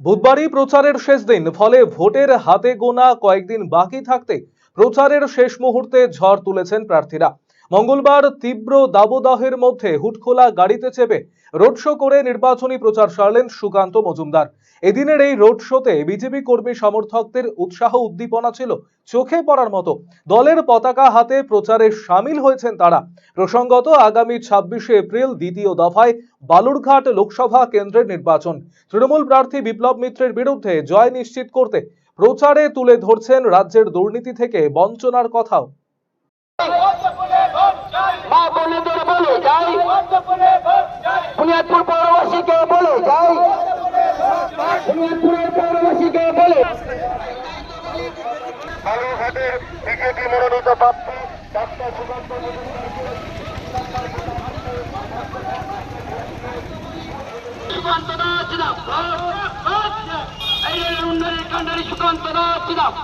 বুধবারই প্রচারের শেষ দিন, ফলে ভোটের হাতে গোনা কয়েকদিন বাকি থাকতে প্রচারের শেষ মুহূর্তে ঝড় তুলেছেন প্রার্থীরা। মঙ্গলবার তীব্র দাবদাহের মধ্যে হুটখোলা গাড়িতে চেপে রোড শো করে নির্বাচনী প্রচার সারলেন সুকান্ত মজুমদার। এদিনের এই রোড শোতে বিজেপি কর্মী সমর্থকদের উৎসাহ উদ্দীপনা ছিল চোখে পড়ার মতো। দলের পতাকা হাতে প্রচারে সামিল হয়েছেন তারা। প্রসঙ্গত আগামী ছাব্বিশে এপ্রিল দ্বিতীয় দফায় বালুরঘাট লোকসভা কেন্দ্রের নির্বাচন। তৃণমূল প্রার্থী বিপ্লব মিত্রের বিরুদ্ধে জয় নিশ্চিত করতে প্রচারে তুলে ধরছেন রাজ্যের দুর্নীতি থেকে বঞ্চনার কথাও। বুনিয়াদপুর পৌরবাসীকে বলে যাই। বুনিয়াদপুরের পৌরবাসীকে বলে। মনোনীত প্রার্থী সুকান্ত দাস এই উন্নয়নের কান্ডারি সুকান্ত দাস